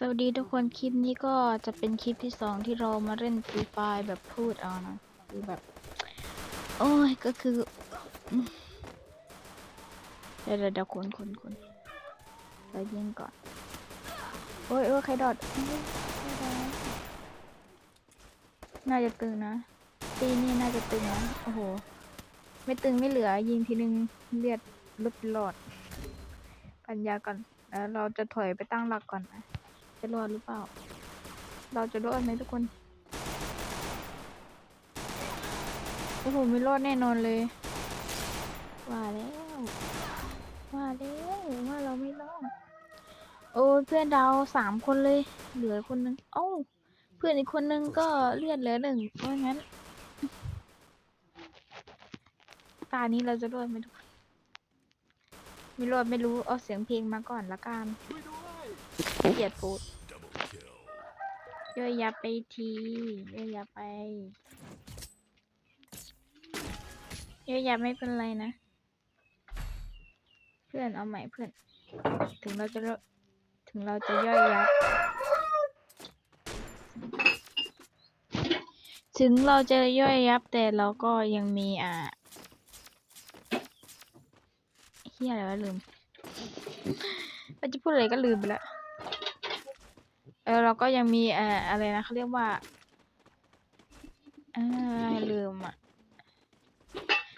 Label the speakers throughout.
Speaker 1: สวัสดีทุกคนคลิปนี้ก็จะเป็นคลิปที่สองที่เรามาเล่นฟรีไฟแบบพูดเอานะคือแบบ โอ้ยก็คือ เดี๋ยวเดี๋ยวคนคนคนไปยิงก่อน โอ้ยโอ้ยใครดอดเอ้ยใครดอด น่าจะตึงนะ ตีนี่น่าจะตึงนะ โอ้โห ไม่ตึงไม่เหลือ ยิงทีนึงเลือดลดหลอด ปัญญาก่อน แล้วเราจะถอยไปตั้งหลักก่อนนะ จะรอดหรือเปล่า เราจะรอดไหมทุกคน โอ้โห ไม่รอดแน่นอนเลย ว่าแล้ว ว่าแล้วว่าเราไม่รอด โอ้เพื่อนเราสามคนเลย เหลือคนนึงเอ้า เพื่อนอีกคนนึงก็เลือดเหลือหนึ่งเพราะงั้น ตานี้เราจะรอดไหมทุกคน ไม่รอดไม่รู้ เอาเสียงเพลงมาก่อนละกันเกียดพูด ย่อยยับไปทีย่อยยับไปย่อยยับไม่เป็นไรนะ เพื่อนเอาใหม่เพื่อน ถึงเราจะถึงเราจะย่อยยับถึงเราจะย่อยยับแต่เราก็ยังมีอ่าเฮียอะไรวะลืมเราจะพูดอะไรก็ลืมไปแล้ว เออเราก็ยังมีเอ่ออะไรนะเขาเรียกว่าเออลืมอะ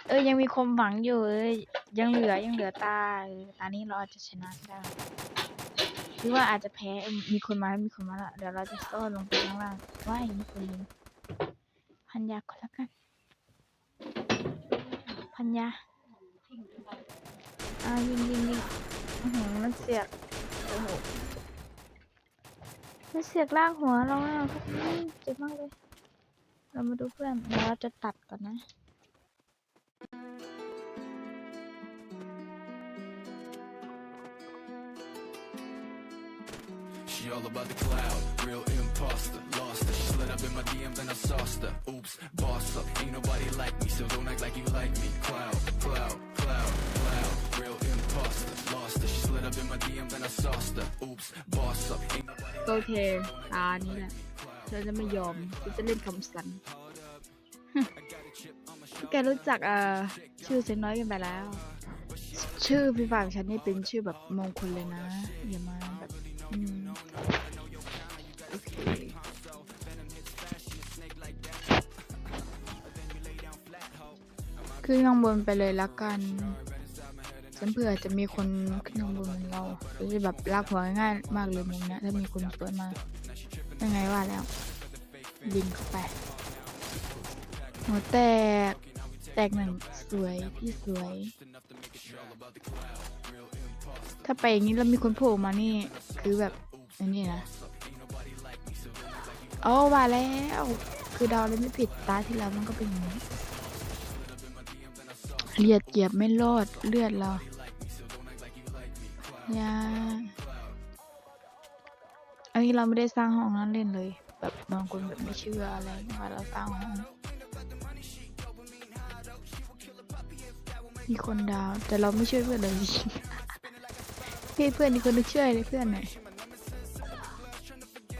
Speaker 1: เออยังมีความหวังอยู่เอยยังเหลือยังเหลือตาเออตานี้เราอาจจะชนะได้หรือว่าอาจจะแพ้เออมีคนมามีคนมาและเดี๋ยวเราจะซ่อนลงไปข้างล่างว่ายมีคนยิงพันยาก่อนล้วกัน พันยาอ่ายิงยิงยิงอื้อหือมันเสียกโอ้โห มันเสียกลากหัวเราอะอืมเจ็บมากเลย เรามาดูเพื่อนเดี๋ยวเราจะตัดก่อนนะ
Speaker 2: She all about the cloud, real imposter, lost her. She slid up in my DMs and I sauced her. Oops, boss up, ain't nobody like me, so don't act like you like me. Cloud, cloud, cloud, cloud, real imposter, lost her. She slid up in my DMs and I sauced her. Oops, boss up, ain't nobody
Speaker 1: โอเค ตานี้แหละเราจะไม่ยอมเราจะเล่นคำสันแกรู้จักเอ่อชื่อเซนน้อยกันไปแล้ว ชื่อพี่ฝากฉันนี่เป็นชื่อแบบมงคลเลยนะ อย่ามาแบบอืมโอเคขึ้นข้างบนไปเลยละกัน ฉันเผื่อจะมีคนขึ้นข้างบนเหมือนเราหรือแบบลากหัวง่ายมากเลยมุมนี้ถ้ามีคนสวนมายังไงว่าแล้วยิงเข้าไปหัวแตกแตกหนึ่งสวยพี่สวย ถ้าไปอย่างนี้แล้วมีคนโผล่มานี่ คือแบบอันนี้นะโอ้ว่าแล้ว คือเดาเลยไม่ผิดตาที่แล้วมันก็เป็นอย่างนี้ เลียดเหยียบไม่รอดเลือดเรายาอันนี้เราไม่ได้สร้างห้องนั้นเล่นเลย แบบบางคนแบบไม่เชื่ออะไรว่าเราสร้างห้องมีคนดาวแต่เราไม่ช่วยเพื่อนเลยพี่เพื่อนอีกคนนึงช่วยเลยเพื่อนหน่อย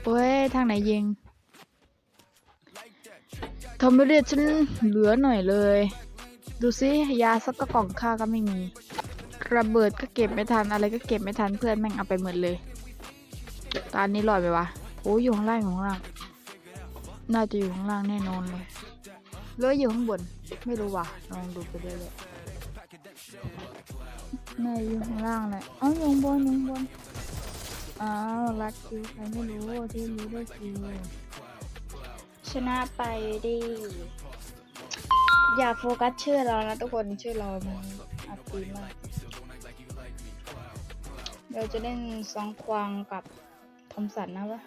Speaker 1: โอ้ยทางไหนยิงทำไม่เรียกฉันเหลือหน่อยเลย ดูซิยาสักกระกล่องข้าก็ไม่มี ระเบิดก็เก็บไม่ทันอะไรก็เก็บไม่ทันเพื่อนแม่งเอาไปหมดเลย ตอนนี้ลอยไปวะโอ้ยอยู่ข้างล่างอยู่ข้างล่าง น่าจะอยู่ข้างล่างแน่นอนเลยหรืออยู่ข้างบน ไม่รู้ว่ะลองดูไปเรื่อยๆนายอยู่ข้างล่างเลยเอ้าอยู่ข้างบนอยู่ข้างบนอ้าวรัดคิวใครไม่รู้ที่รู้ได้คิวชนะไปดิ อย่าโฟกัสชื่อเรานะทุกคนชื่อเรามันอัดตีมากเราจะเล่นซองควางกับทอมสันนะวะ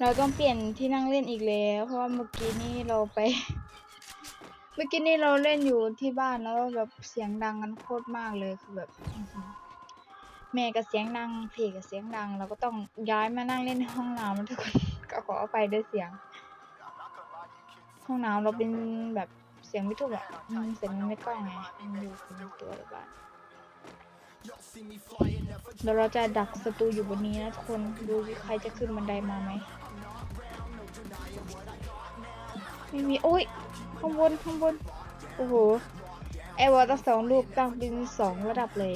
Speaker 1: เราต้องเปลี่ยนที่นั่งเล่นอีกแล้ว เพราะว่าเมื่อกี้นี้เราไป เมื่อกี้นี้เราเล่นอยู่ที่บ้านแล้วแบบเสียงดังกันโคตรมากเลยคือแบบแม่ก็เสียงดังพี่ก็เสียงดัง เราก็ต้องย้ายมานั่งเล่นในห้องน้ำนะทุกคน ก็ขออภัยด้วยเสียง ห้องน้ำเราเป็นแบบเสียงไม่ถูกอะเสียงมันไม่กล้องไงมันอยู่คนตัวหรือเปล่าเดี๋ยวเราจะดักศัตรูอยู่บนนี้นะทุกคนดูสิใครจะขึ้นบันไดมาไหมไม่มีโอ้ยข้างบนข้างบนโอ้โหไอวอลตั้งสองลูกตั้งเป็นสองระดับเลย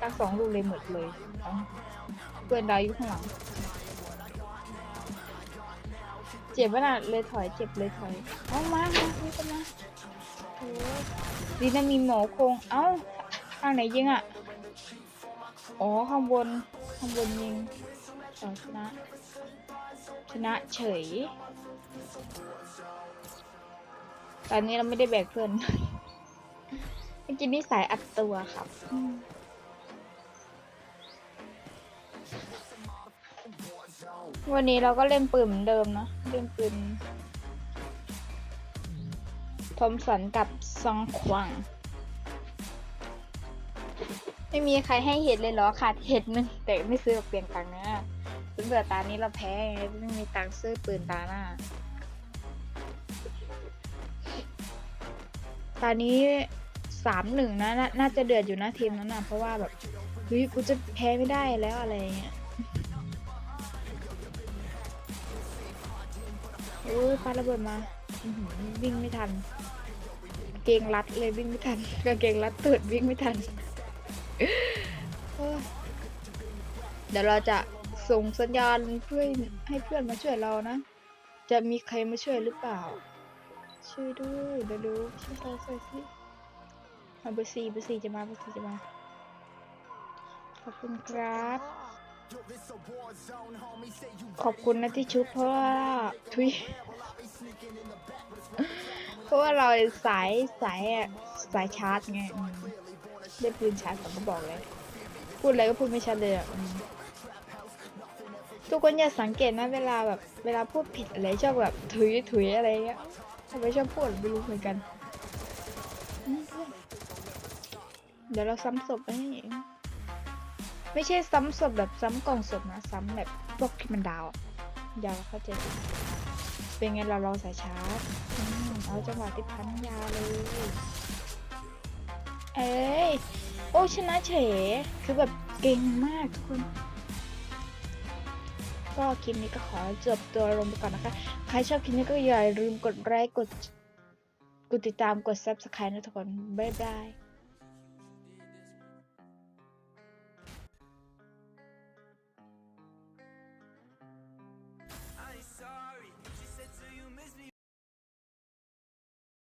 Speaker 1: ตั้งสองลูกเลยหมดเลยเอาเพื่อนดาวอยู่ข้างหลัง เจ็บปะน่ะเลยถอยเจ็บเลยถอยเอามามานี่กันมาโอ้ดีนะมีหมอโคงเอ้าทางไหนยิงอะอ๋อข้างบนข้างบนยิงต่อชนะชนะเฉย ตอนนี้เราไม่ได้แบกเพื่อนเมื่อกี้นี่สายอัดตัวครับวันนี้เราก็เล่นปืนเหมือนเดิมเนะ เล่นปืนทอมสันกับซองขวางไม่มีใครให้เห็ดเลยเหรอขาดเห็ดหนึง แต่ไม่ซื้อกับเปลี่ยนตังค์นะซึ่งเบื่อตานี้เราแพ้ไงไม่มีตังค์ซื้อปืนตาหน้าตอนนี้สามหนึ่งนะน,น่าจะเดือดอยู่นะทีมนั้นนะเพราะว่าแบบเฮ้ยกูจะแพ้ไม่ได้แล้วอะไรเงี้ย อ้ยปาระเบิดมาวิ่งไม่ทัน เกงรัดเลยวิ่งไม่ทันกางเกงรัดตืดวิ่งไม่ทัน เดี๋ยวเราจะส่งสัญญาณเพื่อให้เพื่อนมาช่วยเรานะ จะมีใครมาช่วยหรือเปล่า ช่วยด้วยเดี๋ยวดูช่วยเราใส่สิมาเบอร์สี่เบอร์สี่จะมาเบอร์สี่จะมา ขอบคุณครับ ขอบคุณนะที่ชุบเพราะว่าทุยเพราะว่าเราสายสายสายชาร์จไงได้ปืนชาร์จผมก็บอกเลย พูดอะไรก็พูดไม่ชัดเลยอะทุกคนอย่าสังเกตนะเวลาแบบเวลาพูดผิดอะไรชอบแบบถุยถุยอะไรเงี้ยทำไมชอบพูดไม่รู้เหมือนกัน เดี๋ยวเราซ้ำศพไปให้ ไม่ใช่ซ้ำศพแบบซ้ำกล่องศพนะ ซ้ำแบบพวกที่มันดาวอะยาวเข้าใจเป็นไงเรารอสายชาร์จเอาจังหวะที่พันยาเลย เอ้ย โอ้ชนะเฉยคือแบบเก่งมากทุกคนก็คลิปนี้ก็ขอจบตัวลงไปก่อนนะคะ ใครชอบคลิปนี้ก็อย่าลืมกดไลค์กด กดติดตามกด subscribe นะทุกคน บ๊ายบาย